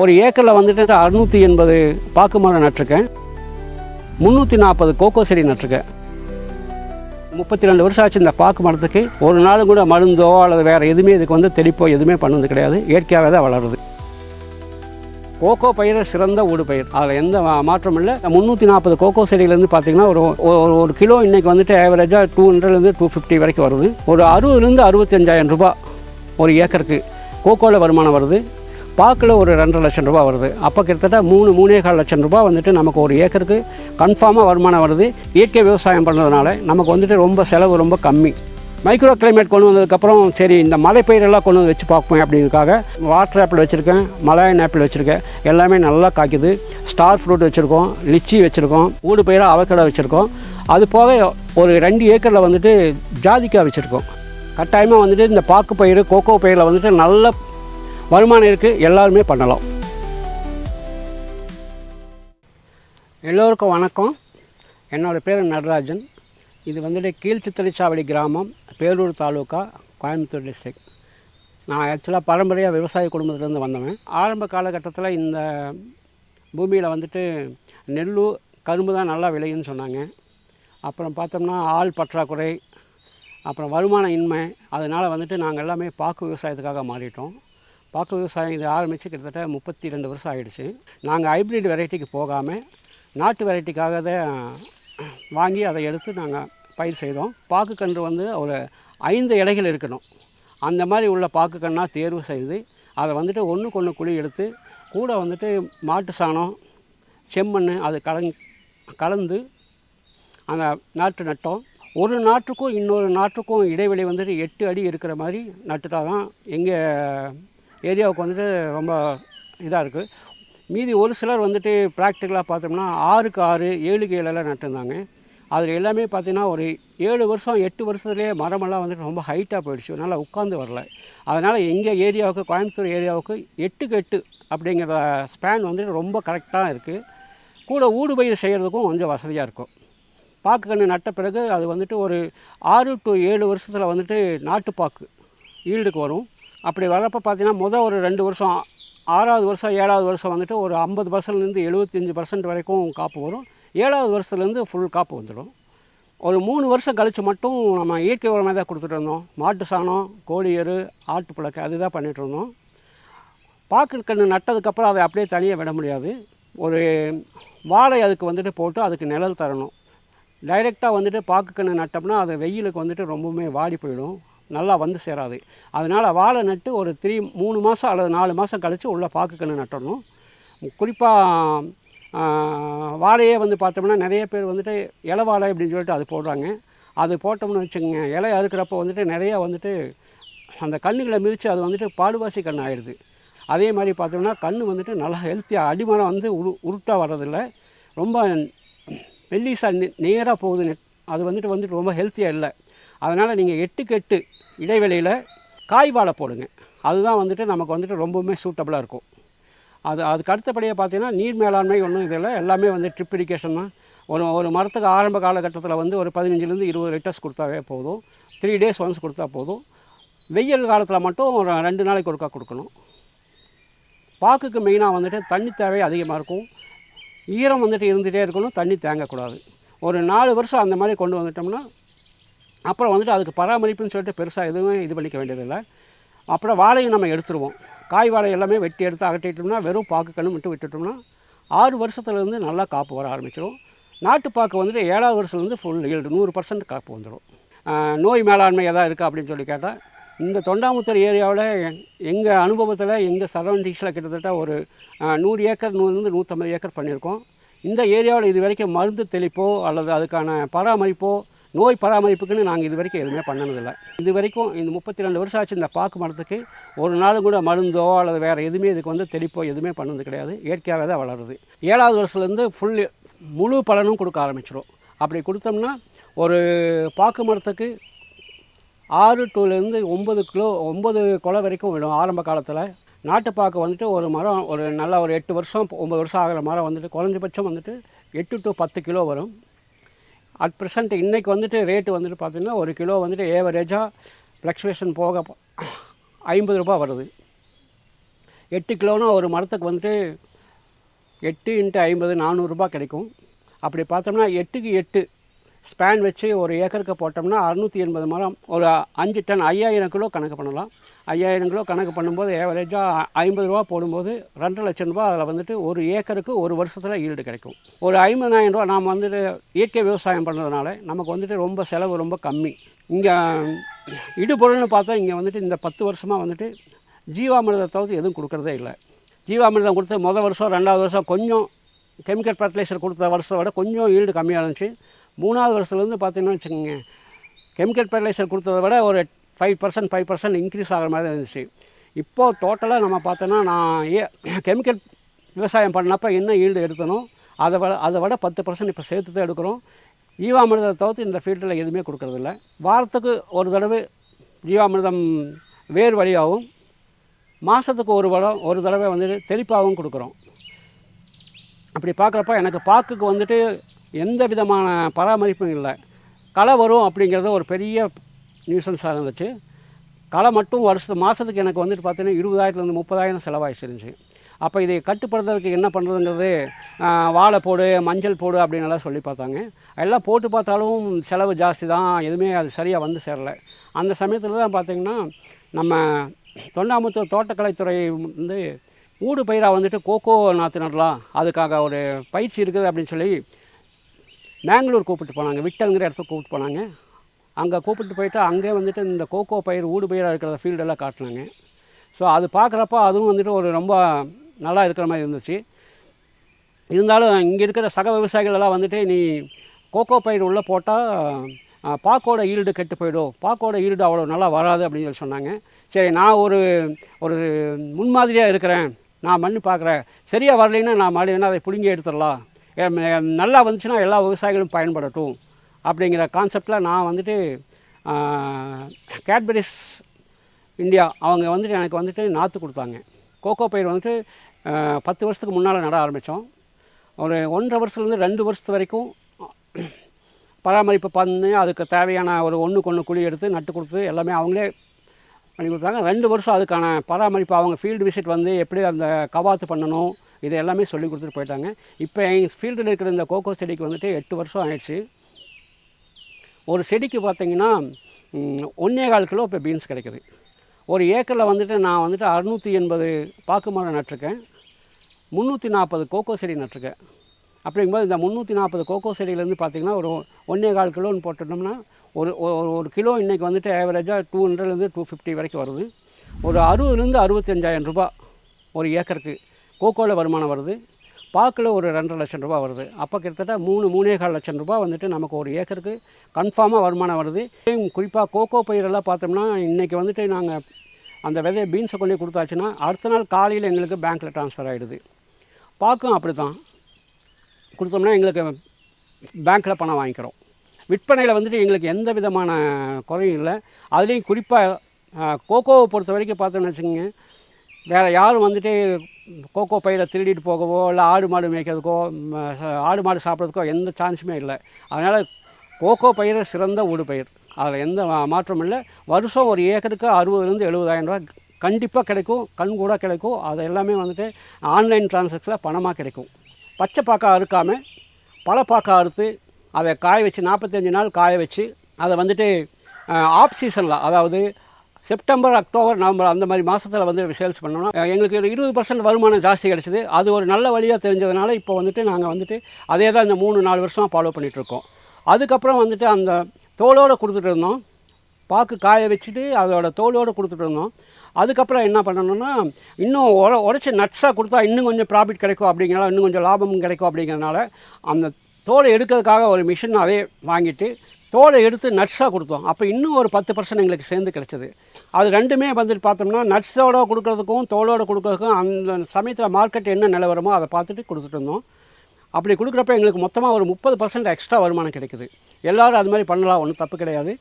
ஒரு ஏக்கரில் வந்துட்டு அறுநூற்றி எண்பது பாக்கு மரம் நட்டிருக்கேன். முந்நூற்றி நாற்பது கோகோ செடி நட்டிருக்கேன். முப்பத்தி ரெண்டு வருஷம் ஆச்சு இந்த பாக்கு மரத்துக்கு. ஒரு நாள் கூட மருந்தோ அல்லது வேறு எதுவுமே இதுக்கு வந்து தெளிப்போ எதுவுமே பண்ணது கிடையாது. இயற்கையாகவே தான் வளருது. கோகோ பயிர் சிறந்த ஊடு பயிர். அதில் எந்த மாற்றமும் இல்லை. முந்நூற்றி நாற்பது கோகோ செடியிலேருந்து பார்த்தீங்கன்னா ஒரு ஒரு ஒரு கிலோ இன்றைக்கி வந்துட்டு ஆவரேஜாக டூ ஹண்ட்ரட்லேருந்து டூ ஃபிஃப்டி வரைக்கும் வருது. ஒரு அறுபதுலேருந்து அறுபத்தஞ்சாயிரம் ரூபாய் ஒரு ஏக்கருக்கு கோகோவில் வருமானம் வருது. பாக்கில் ஒரு ரெண்டரை லட்சம் ரூபா வருது. அப்போ கிட்டத்தட்ட மூணு மூணே கால் லட்சம் ரூபாய் வந்துட்டு நமக்கு ஒரு ஏக்கருக்கு கன்ஃபார்மாக வருமானம் வருது. இயற்கை விவசாயம் பண்ணுறதுனால நமக்கு வந்துட்டு ரொம்ப செலவு ரொம்ப கம்மி. மைக்ரோ கிளைமேட் கொண்டு வந்ததுக்கப்புறம் சரி இந்த மலை பயிரெல்லாம் கொண்டு வந்து வச்சு பார்ப்போம் அப்படிங்கிறதுக்காக வாட்டர் ஆப்பிள் வச்சுருக்கேன் மலாயன் ஆப்பிள் வச்சுருக்கேன். எல்லாமே நல்லா காய்க்குது. ஸ்டார் ஃப்ரூட் வச்சுருக்கோம் லிச்சி வச்சுருக்கோம் ஊடு பயிராக அவக்கடை வச்சுருக்கோம். அது போக ஒரு ரெண்டு ஏக்கரில் வந்துட்டு ஜாதிக்காய் வச்சுருக்கோம். கட்டாயமாக வந்துட்டு இந்த பாக்கு பயிர் கோகோ பயிரில் வந்துட்டு நல்ல வருமானம் இருக்குது எல்லாருமே பண்ணலாம். எல்லோருக்கும் வணக்கம். என்னோடய பேர் நடராஜன். இது வந்துட்டு கீழ்ச்சித்தலிச்சாவடி கிராமம் பேரூர் தாலுக்கா கோயம்புத்தூர் டிஸ்ட்ரிக்ட் நான் ஆக்சுவலாக பரம்பரையாக விவசாய குடும்பத்துலேருந்து வந்தவன். ஆரம்ப காலகட்டத்தில் இந்த பூமியில் வந்துட்டு நெல் கரும்பு தான் நல்லா விளையும்னு சொன்னாங்க. அப்புறம் பார்த்தோம்னா ஆள் பற்றாக்குறை அப்புறம் வருமான இன்மை அதனால் வந்துட்டு நாங்கள் எல்லாமே பாக்கு விவசாயத்துக்காக மாறிட்டோம். பாக்கு விவசாயம் இது ஆரம்பித்து கிட்டத்தட்ட முப்பத்தி ரெண்டு வருஷம் ஆயிடுச்சு. நாங்கள் ஹைப்ரிட் வெரைட்டிக்கு போகாமல் நாட்டு வெரைட்டிக்காக தான் வாங்கி அதை எடுத்து நாங்கள் பயிர் செய்தோம். பாக்கு கன்று வந்து ஒரு ஐந்து இலைகள் இருக்கணும். அந்த மாதிரி உள்ள பாக்கு கண்ணாக தேர்வு செய்து அதை வந்துட்டு ஒன்றுக்கு ஒன்று குழி எடுத்து கூட வந்துட்டு மாட்டு சாணம் செம்மண் அது கலந் கலந்து அந்த நாற்று நட்டோம். ஒரு நாட்டுக்கும் இன்னொரு நாட்டுக்கும் இடைவெளி வந்துட்டு எட்டு அடி இருக்கிற மாதிரி நட்டுட்டால் தான் எங்கள் ஏரியாவுக்கு வந்துட்டு ரொம்ப இதாக இருக்குது மீதி ஒரு சிலர் வந்துட்டு ப்ராக்டிக்கலாக பார்த்தோம்னா ஆறுக்கு ஆறு ஏழுக்கு ஏழெல்லாம் நட்டுருந்தாங்க. அதில் எல்லாமே பார்த்திங்கன்னா ஒரு ஏழு வருஷம் எட்டு வருஷத்துலேயே மரமெல்லாம் வந்துட்டு ரொம்ப ஹைட்டாக போயிடுச்சு. அதனால் உட்காந்து வரல. அதனால் எங்கள் ஏரியாவுக்கு கோயம்புத்தூர் ஏரியாவுக்கு எட்டுக்கு எட்டு அப்படிங்கிற ஸ்பேன் வந்துட்டு ரொம்ப கரெக்டாக இருக்குது கூட ஊடு பயிர் செய்கிறதுக்கும் கொஞ்சம் வசதியாக இருக்கும். பாக்கு கன்று நட்ட பிறகு அது வந்துட்டு ஒரு ஆறு டு ஏழு வருஷத்தில் வந்துட்டு நாட்டுப்பாக்கு ஈல்டுக்கு வரும். அப்படி வரப்போ பார்த்தீங்கன்னா முதல் ஒரு ரெண்டு வருஷம் ஆறாவது வருஷம் ஏழாவது வருஷம் வந்துட்டு ஒரு ஐம்பது பர்சன்ட்லேருந்து எழுபத்தஞ்சி பர்சன்ட் வரைக்கும் காப்பு வரும். ஏழாவது வருஷத்துலேருந்து ஃபுல் காப்பு வந்துடும். ஒரு மூணு வருஷம் கழித்து மட்டும் நம்ம இயற்கை உரமாக தான் கொடுத்துட்டு இருந்தோம். மாட்டு சாணம் கோழியரு ஆட்டு புழக்கை அதுதான் பண்ணிகிட்டு இருந்தோம். பாக்கு கன்று நட்டதுக்கப்புறம் அதை அப்படியே தனியாக விட முடியாது. ஒரு வாழை அதுக்கு வந்துட்டு போட்டு அதுக்கு நிழல் தரணும். டைரெக்டாக வந்துட்டு பாக்கு கன்று நட்டோம்னா அது வெயிலுக்கு வந்துட்டு ரொம்பவுமே வாடி போயிடும். நல்லா வந்து சேராது. அதனால் வாழை நட்டு ஒரு த்ரீ மூணு மாதம் அல்லது நாலு மாதம் கழித்து உள்ளே பாக்கு கன்று நட்டணும். குறிப்பாக வாழையே வந்து பார்த்தோம்னா நிறைய பேர் வந்துட்டு இலை வாழை அப்படின்னு சொல்லிட்டு அது போடுறாங்க. அது போட்டோம்னு வச்சுக்கோங்க இலை அறுக்கிறப்போ வந்துட்டு நிறையா வந்துட்டு அந்த கண்ணுகளை மிதித்து அது வந்துட்டு பாடுவாசி கண் ஆயிடுது. அதே மாதிரி பார்த்தோம்னா கண் வந்துட்டு நல்லா ஹெல்த்தியாக அடிமரம் வந்து உரு உருட்டாக வர்றதில்ல. ரொம்ப மெல்லிசா நேராக போகுது நெட் அது வந்துட்டு வந்துட்டு ரொம்ப ஹெல்த்தியாக இல்லை. அதனால் நீங்கள் எட்டுக்கு எட்டு இடைவெளியில் காய் வாழை போடுங்க. அதுதான் வந்துட்டு நமக்கு வந்துட்டு ரொம்பவுமே சூட்டபுளாக இருக்கும். அது அதுக்கு அடுத்தபடியாக பார்த்தீங்கன்னா நீர் மேலாண்மை ஒன்றும் இதில் எல்லாமே வந்து ட்ரிப் இரிகேஷன் தான். ஒரு ஒரு மரத்துக்கு ஆரம்ப காலகட்டத்தில் வந்து ஒரு பதினஞ்சுலேருந்து இருபது லிட்டர்ஸ் கொடுத்தாவே போதும். த்ரீ டேஸ் ஒன்ஸ் கொடுத்தா போதும். வெயில் காலத்தில் மட்டும் ஒரு ரெண்டு நாளைக்கு ஒருக்கா கொடுக்கணும். பாக்குக்கு மெயினாக வந்துட்டு தண்ணி தேவை அதிகமாக இருக்கும். ஈரம் வந்துட்டு இருந்துகிட்டே இருக்கணும் தண்ணி தேங்கக்கூடாது. ஒரு நாலு வருஷம் அந்த மாதிரி கொண்டு வந்துட்டோம்னா அப்புறம் வந்துட்டு அதுக்கு பராமரிப்புன்னு சொல்லிட்டு பெருசாக எதுவும் இது பண்ணிக்க வேண்டியதில்லை. அப்புறம் வாழையும் நம்ம எடுத்துருவோம். காய் வாழை எல்லாமே வெட்டி எடுத்து அகட்டிட்டோம்னா வெறும் பாக்கு மட்டும் விட்டுட்டோம்னா ஆறு வருஷத்துலேருந்து நல்லா காப்பு வர ஆரம்பிச்சிடும். நாட்டுப்பாக்கு வந்துட்டு ஏழாவது வருஷத்துலேருந்து ஃபுல் ஈல்டு நூறு பர்சன்ட் காப்பு வந்துடும். நோய் மேலாண்மை எதாவது இருக்கா அப்படின்னு சொல்லி கேட்டால் இந்த தொண்டாமுத்தூர் ஏரியாவில் எங்கள் அனுபவத்தில் எங்கள் சரௌண்டிங்ஸில் கிட்டத்தட்ட ஒரு நூறு ஏக்கர் நூறுலேருந்து நூற்றம்பது ஏக்கர் பண்ணியிருக்கோம். இந்த ஏரியாவில் இது வரைக்கும் மருந்து தெளிப்போ அல்லது அதுக்கான பராமரிப்போ நோய் பராமரிப்புக்குன்னு நாங்கள் இது வரைக்கும் எதுவுமே பண்ணனதில்லை. இது வரைக்கும் இந்த முப்பத்தி ரெண்டு வருஷம் ஆச்சு இந்த பாக்கு மரத்துக்கு. ஒரு நாள் கூட மருந்தோ அல்லது வேறு எதுவுமே இதுக்கு வந்து தெளிப்போ எதுவுமே பண்ணது கிடையாது. இயற்கையாகவே தான் வளருது. ஏழாவது வருஷத்துலேருந்து ஃபுல் முழு பலனும் கொடுக்க ஆரம்பிச்சிடும் அப்படி கொடுத்தோம்னா ஒரு பாக்கு மரத்துக்கு ஆறு டூலேருந்து ஒம்பது கிலோ ஒம்பது கொலை வரைக்கும் விடும் ஆரம்ப காலத்தில். நாட்டுப்பாக்கு வந்துட்டு ஒரு மரம் ஒரு நல்ல ஒரு எட்டு வருஷம் ஒம்பது வருஷம் ஆகிற மரம் வந்துட்டு குறைஞ்சபட்சம் வந்துட்டு எட்டு டு பத்து கிலோ வரும். அட் ப்ரெசண்ட் இன்றைக்கி வந்துட்டு ரேட்டு வந்துட்டு பார்த்திங்கன்னா ஒரு கிலோ வந்துட்டு ஏவரேஜாக ஃப்ளக்சுவேஷன் போக ஐம்பது ரூபாய் வருது. எட்டு கிலோனா ஒரு மரத்துக்கு வந்துட்டு எட்டு இன்ட்டு ஐம்பது நானூறுரூபா கிடைக்கும். அப்படி பார்த்தோம்னா எட்டுக்கு எட்டு ஸ்பேன் வச்சு ஒரு ஏக்கருக்கு போட்டோம்னா அறுநூற்றி எண்பது மரம் ஒரு அஞ்சு டன் ஐயாயிரம் கிலோ கணக்கு பண்ணலாம். ஐயாயிரம் கிலோ கணக்கு பண்ணும்போது ஏவரேஜாக ஐம்பது ரூபா போடும்போது ரெண்டு லட்சம் ரூபா அதில் வந்துட்டு ஒரு ஏக்கருக்கு ஒரு வருஷத்தில் ஈல்டு கிடைக்கும். ஒரு ஐம்பதாயிரம் ரூபா நாம் வந்துட்டு இயற்கை விவசாயம் பண்ணுறதுனால நமக்கு வந்துட்டு ரொம்ப செலவு ரொம்ப கம்மி. இங்கே இடுபொருள்னு பார்த்தா இங்கே வந்துட்டு இந்த பத்து வருஷமாக வந்துட்டு ஜீவாமிர்தத்தை தவிர்த்து எதுவும் கொடுக்குறதே இல்லை. ஜீவாமிர்தம் கொடுத்து மொதல் வருஷம் ரெண்டாவது வருஷம் கொஞ்சம் கெமிக்கல் ஃபர்டிலைசர் கொடுத்த வருஷத்தை விட கொஞ்சம் ஈல்டு கம்மியாக இருந்துச்சு. மூணாவது வருஷத்துலேருந்து பார்த்தீங்கன்னா வச்சுக்கோங்க கெமிக்கல் ஃபர்டிலைசர் கொடுத்ததை விட ஒரு five percent five percent increase ஆகிற மாதிரி இருந்துச்சு. இப்போது டோட்டலாக நம்ம பார்த்தோன்னா நான் ஏ கெமிக்கல் விவசாயம் பண்ணப்போ என்ன ஈல்டு எடுக்கணும்? அதை விட அதை விட பத்து பர்சன்ட் இப்போ சேர்த்து தான் எடுக்கிறோம். ஜீவாமிர்தத்தை தவிர்த்து இந்த ஃபீல்டில் எதுவுமே கொடுக்கறதில்ல வாரத்துக்கு ஒரு தடவை ஜீவாமிர்தம் வேர் வழியாகவும் மாதத்துக்கு ஒரு வடம் ஒரு தடவை வந்துட்டு தெளிப்பாகவும் கொடுக்குறோம். அப்படி பார்க்குறப்ப எனக்கு பாக்குக்கு வந்துட்டு எந்த விதமான பராமரிப்பும் இல்லை. களை வரும் அப்படிங்கிறது ஒரு பெரிய நியூசன்ஸாக இருந்துச்சு. களை மட்டும் வருஷத்து மாதத்துக்கு எனக்கு வந்துட்டு பார்த்தீங்கன்னா இருபதாயிரத்துலேருந்து முப்பதாயிரம் செலவாகிச்சிருந்துச்சு அப்போ இதை கட்டுப்படுத்துறதுக்கு என்ன பண்ணுறதுங்கிறது வாழை போடு மஞ்சள் போடு அப்படின்னு எல்லாம் சொல்லி பார்த்தாங்க. எல்லாம் போட்டு பார்த்தாலும் செலவு ஜாஸ்தி தான். எதுவுமே அது சரியாக வந்து சேரலை. அந்த சமயத்தில் தான் பார்த்திங்கன்னா நம்ம தொண்டாமுத்தூர் தோட்டக்கலைத்துறை வந்து ஊடு பயிராக வந்துட்டு கோகோ நாற்று நடலாம் அதுக்காக ஒரு பயிற்சி இருக்குது அப்படின்னு சொல்லி மேங்களூர் கூப்பிட்டு போனாங்க. விட்டல்ங்கிற இடத்துக்கு கூப்பிட்டு போனாங்க. அங்கே கூப்பிட்டு போயிட்டு அங்கே வந்துட்டு இந்த கோகோ பயிர் ஊடு பயிராக இருக்கிற ஃபீல்டெல்லாம் காட்டினாங்க. ஸோ அது பார்க்குறப்ப அதுவும் வந்துட்டு ஒரு ரொம்ப நல்லா இருக்கிற மாதிரி இருந்துச்சு. இருந்தாலும் இங்கே இருக்கிற சக விவசாயிகள் எல்லாம் வந்துட்டு நீ கோகோ பயிர் உள்ளே போட்டால் பாக்கோட ஈல்டு கெட்டு போயிடும். பாக்கோட ஈல்டு அவ்வளோ நல்லா வராது அப்படின்னு சொல்லி சொன்னாங்க. சரி நான் ஒரு ஒரு முன்மாதிரியாக இருக்கிறேன். நான் மண்ணு பார்க்குறேன் சரியாக வரலைன்னா நான் மறுபடியும் அதை பிடுங்கி எடுத்துடலாம். நல்லா வந்துச்சுன்னா எல்லா விவசாயிகளும் பயன்படட்டும். அப்படிங்கிற கான்செப்டில் நான் வந்துட்டு கேட்பரிஸ் இந்தியா அவங்க வந்துட்டு எனக்கு வந்துட்டு நாற்று கொடுத்தாங்க. கோகோ பயிர் வந்துட்டு பத்து வருஷத்துக்கு முன்னால் நட ஆரம்பித்தோம் ஒரு ஒன்றரை வருஷத்துலேருந்து ரெண்டு வருஷத்து வரைக்கும் பராமரிப்பு பண்ணி அதுக்கு தேவையான ஒரு ஒன்றுக்கு ஒன்று குழி எடுத்து நட்டு கொடுத்து எல்லாமே அவங்களே பண்ணி கொடுத்தாங்க. ரெண்டு வருஷம் அதுக்கான பராமரிப்பு அவங்க ஃபீல்டு விசிட் வந்து எப்படி அந்த கவாத்து பண்ணணும் இது எல்லாமே சொல்லி கொடுத்துட்டு போயிட்டாங்க. இப்போ எங்கள் ஃபீல்டில் இருக்கிற இந்த கோகோ செடிக்கு வந்துட்டு எட்டு வருஷம் ஆயிடுச்சு. ஒரு செடிக்கு பார்த்தீங்கன்னா ஒன்றே கால் கிலோ இப்போ பீன்ஸ் கிடைக்குது. ஒரு ஏக்கரில் வந்துட்டு நான் வந்துட்டு அறுநூற்றி எண்பது பாக்கு மரம் நட்டிருக்கேன். முந்நூற்றி நாற்பது கோகோ செடி நட்டிருக்கேன். அப்படிங்கும்போது இந்த முந்நூற்றி நாற்பது கோகோ செடியிலேருந்து பார்த்தீங்கன்னா ஒரு ஒன்றே கால் கிலோன்னு போட்டுட்டோம்னா ஒரு ஒரு கிலோ இன்றைக்கி வந்துட்டு ஆவரேஜாக டூ ஹண்ட்ரட்லேருந்து டூ ஃபிஃப்டி வரைக்கும் வருது. ஒரு அறுபதுலேருந்து அறுபத்தஞ்சாயிரம் ரூபாய் ஒரு ஏக்கருக்கு கோகோவில் வருமானம் வருது. பாக்கில் ஒரு ரெண்டரை லட்சம் ரூபா வருது. அப்போ கிட்டத்தட்ட மூணு மூணே கால் லட்சம் ரூபா வந்துட்டு நமக்கு ஒரு ஏக்கருக்கு கன்ஃபார்மாக வருமானம் வருது. குறிப்பாக கோகோ பயிரெல்லாம் பார்த்தோம்னா இன்றைக்கி வந்துட்டு நாங்கள் அந்த விதையை பீன்ஸை கொண்டு கொடுத்தாச்சுன்னா அடுத்த நாள் காலையில் எங்களுக்கு பேங்க்கில் ட்ரான்ஸ்ஃபர் ஆகிடுது பாக்கும் அப்படி தான் கொடுத்தோம்னா எங்களுக்கு பேங்க்கில் பணம் வாங்கிக்கிறோம். விற்பனையில் வந்துட்டு எங்களுக்கு எந்த விதமான குறையும் இல்லை. அதுலேயும் குறிப்பாக கோகோவை பொறுத்த வரைக்கும் பார்த்தோம்னு வச்சுக்கோங்க வேறு யாரும் வந்துட்டு கோகோ பயிரை திருடிட்டு போகவோ இல்லை ஆடு மாடு மேய்க்கிறதுக்கோ ஆடு மாடு சாப்பிட்றதுக்கோ எந்த சான்ஸுமே இல்லை. அதனால் கோகோ பயிர் சிறந்த ஊடு பயிர். அதில் எந்த மாற்றமும் இல்லை. வருஷம் ஒரு ஏக்கருக்கு அறுபதுலேருந்து எழுபதாயிரம் ரூபாய் கண்டிப்பாக கிடைக்கும் கண் கூட கிடைக்கும். அது எல்லாமே வந்துட்டு ஆன்லைன் டிரான்சாக்ஷனில் பணமாக கிடைக்கும். பச்சை பாக்கா அறுக்காமல் பழப்பாக்கா அறுத்து அதை காய வச்சு நாற்பத்தஞ்சு நாள் காய வச்சு அதை வந்துட்டு ஆஃப் சீசனில் அதாவது செப்டம்பர் அக்டோபர் நவம்பர் அந்த மாதிரி மாதத்தில் வந்து சேல்ஸ் பண்ணோம்னா எங்களுக்கு ஒரு இருபது பர்சன்ட் வருமானம் ஜாஸ்தி கிடச்சிது. அது ஒரு நல்ல வழியாக தெரிஞ்சதுனால இப்போ வந்துட்டு நாங்கள் வந்துட்டு அதே தான் இந்த மூணு நாலு வருஷமாக ஃபாலோ பண்ணிகிட்ருக்கோம் அதுக்கப்புறம் வந்துட்டு அந்த தோலோடு கொடுத்துட்டு இருந்தோம். பாக்கு காய வச்சுட்டு அதோட தோலோடு கொடுத்துட்டு இருந்தோம். அதுக்கப்புறம் என்ன பண்ணணும்னா இன்னும் உர உடச்சி நட்ஸாக கொடுத்தா இன்னும் கொஞ்சம் ப்ராஃபிட் கிடைக்கும் அப்படிங்கிறனால இன்னும் கொஞ்சம் லாபமும் கிடைக்கும் அப்படிங்கிறதுனால அந்த தோலை எடுக்கிறதுக்காக ஒரு மிஷின் அதே வாங்கிட்டு தோலை எடுத்து நட்ஸாக கொடுத்தோம். அப்போ இன்னும் ஒரு பத்து பர்சன்ட் எங்களுக்கு சேர்ந்து கிடச்சிது. அது ரெண்டுமே வந்துட்டு பார்த்தோம்னா நட்ஸோட கொடுக்குறதுக்கும் தோலோட கொடுக்கறதுக்கும் அந்த சமயத்தில் மார்க்கெட் என்ன நிலவரமோ அதை பார்த்துட்டு கொடுத்துட்டு இருந்தோம் அப்படி கொடுக்குறப்ப எங்களுக்கு மொத்தமாக ஒரு முப்பது பர்சன்ட் எக்ஸ்ட்ரா வருமானம் கிடைக்குது. எல்லோரும் அது மாதிரி பண்ணலாம் ஒன்றும் தப்பு கிடையாது.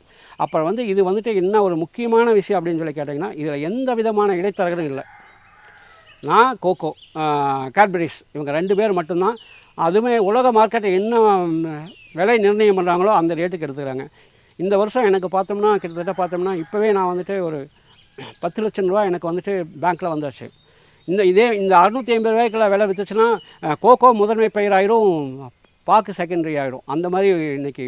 அப்புறம் வந்து இது வந்துட்டு என்ன ஒரு முக்கியமான விஷயம் அப்படின்னு சொல்லி கேட்டிங்கன்னா இதில் எந்த விதமான இடைத்தரகரும் இல்லை. நான் கோகோ கேட்பரிஸ் இவங்க ரெண்டு பேர் மட்டும்தான். அதுவுமே உலக மார்க்கெட்டை என்ன விலை நிர்ணயம் பண்ணுறாங்களோ அந்த ரேட்டுக்கு எடுத்துக்கிறாங்க. இந்த வருஷம் எனக்கு பார்த்தோம்னா கிட்டத்தட்ட பார்த்தோம்னா இப்போவே நான் வந்துட்டு ஒரு பத்து லட்சம் ரூபா எனக்கு வந்துட்டு பேங்க்கில் வந்தாச்சு. இந்த இதே இந்த அறுநூற்றி ஐம்பது ரூபாய்க்குள்ள விலை விற்றுச்சுன்னா கோகோ முதன்மை பயிர் ஆயிரும் பாக்கு செகண்டரி ஆகிடும் அந்த மாதிரி இன்றைக்கி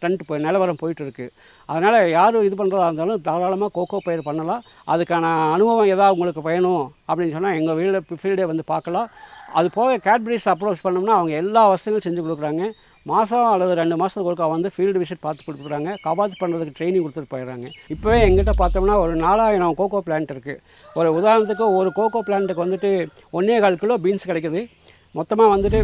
ட்ரெண்ட் இப்போ நிலவரம் போயிட்டுருக்கு. அதனால் யாரும் இது பண்ணுறதா இருந்தாலும் தாராளமாக கோகோ பயிர் பண்ணலாம். அதுக்கான அனுபவம் எதாவது உங்களுக்கு பயணும் அப்படின்னு சொன்னால் எங்கள் வீட்டில் ஃபீல்டே வந்து பார்க்கலாம். அது போக கேட்பரிஸ் அப்ரோச் பண்ணோம்னா அவங்க எல்லா வசதிகளும் செஞ்சு கொடுக்குறாங்க. மாதம் அல்லது ரெண்டு மாதத்துக்கு ஒருக்கா வந்து ஃபீல்டு விசிட் பார்த்து கொடுக்குறாங்க. கபாத் பண்ணுறதுக்கு ட்ரைனிங் கொடுத்துட்டு போயிடுறாங்க. இப்போவே எங்கிட்ட பார்த்தோம்னா ஒரு நாலாயிரம் கோகோ பிளான்ட் இருக்குது ஒரு உதாரணத்துக்கு ஒரு கோகோ பிளான்ட்டுக்கு வந்துட்டு ஒன்றே கால் கிலோ பீன்ஸ் கிடைக்குது. மொத்தமாக வந்துட்டு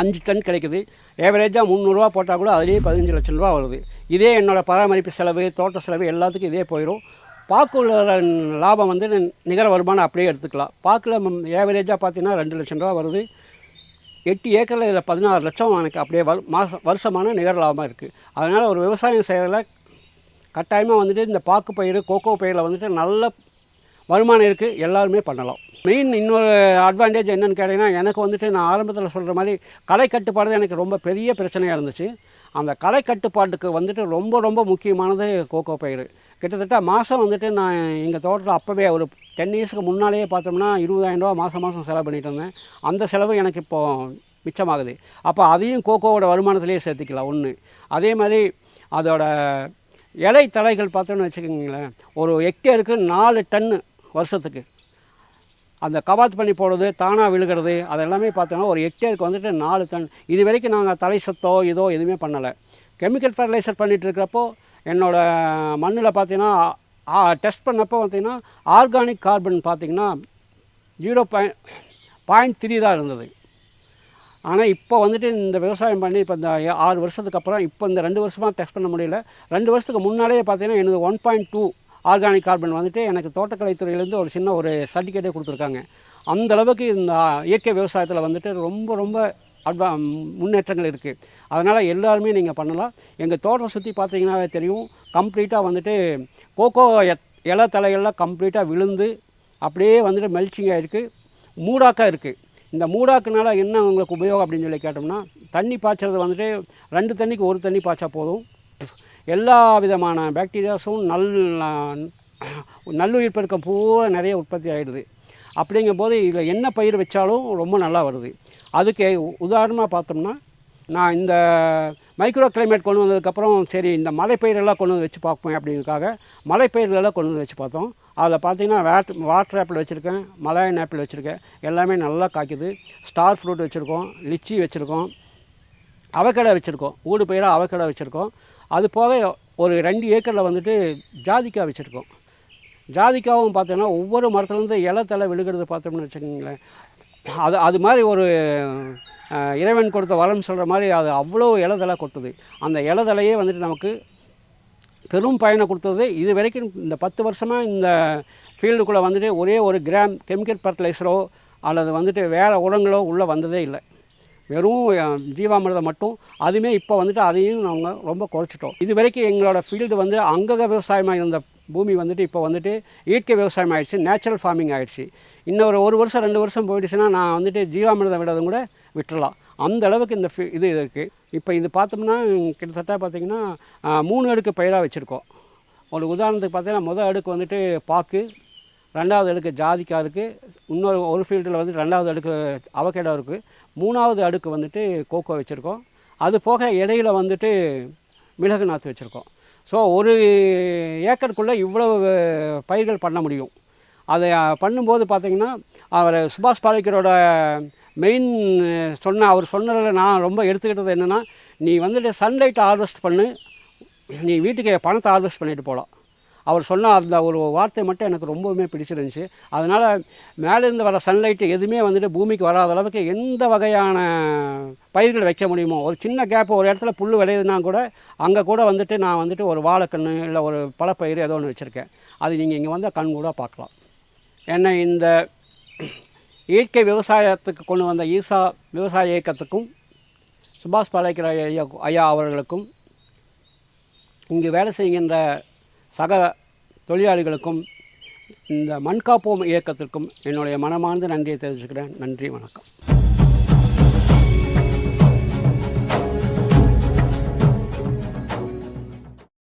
அஞ்சு டன் கிடைக்குது. ஏவரேஜாக முந்நூறுரூவா போட்டால் கூட அதுலேயே பதினஞ்சு லட்சம் ரூபா வருது. இதே என்னோடய பராமரிப்பு செலவு தோட்ட செலவு எல்லாத்துக்கும் இதே போயிடும் பாக்குள்ள லாபம் வந்து நிகர வருமானம் அப்படியே எடுத்துக்கலாம். பாக்கில் ஏவரேஜாக பார்த்தீங்கன்னா ரெண்டு லட்சம் ரூபா வருது. எட்டு ஏக்கரில் இதில் பதினாறு லட்சம் எனக்கு அப்படியே வரு மாதம் வருஷமான நிகர லாபமாக இருக்குது அதனால் ஒரு விவசாயம் செய்கிறதில் கட்டாயமாக வந்துட்டு இந்த பாக்கு பயிர் கோகோ பயிரில் வந்துட்டு நல்ல வருமானம் இருக்குது எல்லாருமே பண்ணலாம். மெயின் இன்னொரு அட்வான்டேஜ் என்னென்னு கேட்டிங்கன்னா எனக்கு வந்துட்டு நான் ஆரம்பத்தில் சொல்கிற மாதிரி கலை கட்டுப்பாடு தான் எனக்கு ரொம்ப பெரிய பிரச்சனையாக இருந்துச்சு. அந்த கலை கட்டுப்பாட்டுக்கு வந்துட்டு ரொம்ப ரொம்ப முக்கியமானது கோகோ பயிர் கிட்டத்தட்ட மாதம் வந்துட்டு நான் எங்கள் தோட்டத்தில் அப்போவே ஒரு டென் இயர்ஸ்க்கு முன்னாலேயே பார்த்தோம்னா இருபதாயிரம் ரூபா மாதம் மாதம் செலவு பண்ணிட்டு இருந்தேன். அந்த செலவு எனக்கு இப்போது மிச்சமாகுது. அப்போ அதையும் கோகோவோட வருமானத்திலேயே சேர்த்துக்கலாம் ஒன்று அதே மாதிரி அதோட இலை தலைகள் பார்த்தோன்னு வச்சுக்கோங்களேன் ஒரு ஹெக்டேருக்கு நாலு டன்னு வருஷத்துக்கு. அந்த கவாத் பண்ணி போடுறது தானாக விழுகிறது அதெல்லாமே பார்த்தோன்னா ஒரு ஹெக்டேருக்கு வந்துட்டு நாலு டன். இது வரைக்கும் நாங்கள் தலை சத்தோ இதோ எதுவுமே பண்ணலை. கெமிக்கல் ஃபர்டிலைசர் பண்ணிகிட்டு இருக்கிறப்போ என்னோடய மண்ணில் பார்த்தீங்கன்னா டெஸ்ட் பண்ணப்போ பார்த்திங்கன்னா ஆர்கானிக் கார்பன் பார்த்திங்கன்னா ஜீரோ பாயிண்ட் பாயிண்ட் த்ரீ தான் இருந்தது. ஆனால் இப்போ வந்துட்டு இந்த விவசாயம் பண்ணி இப்போ இந்த ஆறு வருஷத்துக்கு அப்புறம் இப்போ இந்த ரெண்டு வருஷமாக டெஸ்ட் பண்ண முடியல. ரெண்டு வருஷத்துக்கு முன்னாலே பார்த்தீங்கன்னா எனக்கு one point two organic carbon வந்துட்டு எனக்கு தோட்டக்கலைத்துறையிலேருந்து ஒரு சின்ன ஒரு சர்டிஃபிகேட்டே கொடுத்துருக்காங்க. அந்தளவுக்கு இந்த இயற்கை விவசாயத்தில் வந்துட்டு ரொம்ப ரொம்ப அட்வா முன்னேற்றங்கள் இருக்குது அதனால் எல்லாருமே நீங்கள் பண்ணலாம். எங்கள் தோட்டத்தை சுற்றி பார்த்தீங்கன்னாவே தெரியும். கம்ப்ளீட்டாக வந்துட்டு கோகோ எத்- இலை தலைகள்லாம் கம்ப்ளீட்டாக விழுந்து அப்படியே வந்துட்டு மெல்ச்சிங் ஆகிருக்கு மூடாக்காக இருக்குது இந்த மூடாக்குனால என்ன உங்களுக்கு உபயோகம் அப்படின்னு சொல்லி கேட்டோம்னா தண்ணி பாய்ச்சறது வந்துட்டு ரெண்டு தண்ணிக்கு ஒரு தண்ணி பாய்ச்சா போதும். எல்லா விதமான பாக்டீரியாஸும் நல் நல்லுயிர் பெருக்கம் பூரா நிறைய உற்பத்தி ஆகிடுது அப்படிங்கும்போது இதில் என்ன பயிர் வச்சாலும் ரொம்ப நல்லா வருது. அதுக்கு உதாரணமாக பார்த்தோம்னா நான் இந்த மைக்ரோ கிளைமேட் கொண்டு வந்ததுக்கப்புறம் சரி இந்த மலை பயிரெல்லாம் கொண்டு வந்து வச்சு பார்ப்போம் அப்படிங்கிறதுக்காக மலை பயிர்களெல்லாம் கொண்டு வந்து வச்சு பார்த்தோம். அதில் பார்த்தீங்கன்னா வேட் வாட்டர் ஆப்பிள் வச்சுருக்கேன் மலாயன் ஆப்பிள் வச்சுருக்கேன். எல்லாமே நல்லா காய்க்குது. ஸ்டார் ஃப்ரூட் வச்சுருக்கோம் லிச்சி வச்சுருக்கோம் அவக்கடை வச்சுருக்கோம். ஊடு பயிராக அவக்கடை வச்சுருக்கோம். அது போக ஒரு ரெண்டு ஏக்கரில் வந்துட்டு ஜாதிக்காய் வச்சுருக்கோம். ஜாதிக்காவும் பார்த்தோன்னா ஒவ்வொரு மரத்துலேருந்து இலை தலை விழுகிறது பார்த்தோம்னு வச்சுக்கோங்களேன். அது அது மாதிரி ஒரு இறைவன் கொடுத்த வரம் சொல்கிற மாதிரி அது அவ்வளோ இலதலை கொட்டுது அந்த இலதலையே வந்துட்டு நமக்கு பெரும் பயனை கொடுத்தது. இது வரைக்கும் இந்த பத்து வருஷமாக இந்த ஃபீல்டுக்குள்ளே வந்துட்டு ஒரே ஒரு கிராம் கெமிக்கல் ஃபர்டிலைசரோ அல்லது வந்துட்டு வேறு உரங்களோ உள்ளே வந்ததே இல்லை. வெறும் அஹ், ஜீவாமிர்தம் மட்டும். அதுவுமே இப்போ வந்துட்டு அதையும் நாங்கள் ரொம்ப குறைச்சிட்டோம். இது வரைக்கும் எங்களோட ஃபீல்டு வந்து அங்கக விவசாயமாக இருந்த பூமி வந்துட்டு இப்போ வந்துட்டு இயற்கை விவசாயம் ஆயிடுச்சு நேச்சுரல் ஃபார்மிங் ஆயிடுச்சு இன்னொரு ஒரு வருஷம் ரெண்டு வருஷம் போயிடுச்சுன்னா நான் வந்துட்டு ஜீவாமிர்தம் விடுறதும் கூட விட்டுறலாம். அந்த அளவுக்கு இந்த ஃபீ இது இருக்குது இப்போ இது பார்த்தோம்னா கிட்டத்தட்ட பார்த்திங்கன்னா மூணு அடுக்கு பயிராக வச்சுருக்கோம். ஒரு உதாரணத்துக்கு பார்த்தீங்கன்னா முதல் அடுக்கு வந்துட்டு பாக்கு ரெண்டாவது அடுக்கு ஜாதிக்காய் இருக்குது இன்னொரு ஒரு ஃபீல்டில் வந்து ரெண்டாவது அடுக்கு அவகேடம் இருக்குது மூணாவது அடுக்கு வந்துட்டு கோகோ வச்சுருக்கோம். அது போக இடையில் வந்துட்டு மிளகு நாற்று வச்சுருக்கோம். ஸோ ஒரு ஏக்கருக்குள்ளே இவ்வளவு பயிர்கள் பண்ண முடியும். அதை பண்ணும்போது பார்த்திங்கன்னா அவர் சுபாஷ் பாலேக்கரோட மெயின் சொன்ன அவர் சொன்னதில் நான் ரொம்ப எடுத்துக்கிட்டது என்னென்னா நீ வந்துட்டு சன்லைட் ஹார்வெஸ்ட் பண்ணு நீ வீட்டுக்கு பணத்தை ஹார்வெஸ்ட் பண்ணிட்டு போகலாம் அவர் சொன்ன அந்த ஒரு வார்த்தை மட்டும் எனக்கு ரொம்பவுமே பிடிச்சிருந்துச்சு. அதனால் மேலேருந்து வர சன்லைட்டு எதுவுமே வந்துட்டு பூமிக்கு வராத அளவுக்கு எந்த வகையான பயிர்கள் வைக்க முடியுமோ ஒரு சின்ன கேப் ஒரு இடத்துல புல் விளையுதுன்னா கூட அங்கே கூட வந்துட்டு நான் வந்துட்டு ஒரு வாழைக்கன்று இல்லை ஒரு பழப்பயிர் ஏதோ ஒன்று வச்சுருக்கேன். அது நீங்கள் இங்கே வந்து கண் கூட பார்க்கலாம். என்னை இந்த இயற்கை விவசாயத்துக்கு கொண்டு வந்த ஈசா விவசாய இயக்கத்துக்கும் சுபாஷ் பாலேக்கர் ஐயா ஐயா அவர்களுக்கும் இங்கு வேலை செய்கின்ற சக தொழிலாளிகளுக்கும் இந்த மண்காப்போம் இயக்கத்திற்கும் என்னுடைய மனமார்ந்த நன்றியை தெரிவிச்சுக்கிறேன். நன்றி வணக்கம்.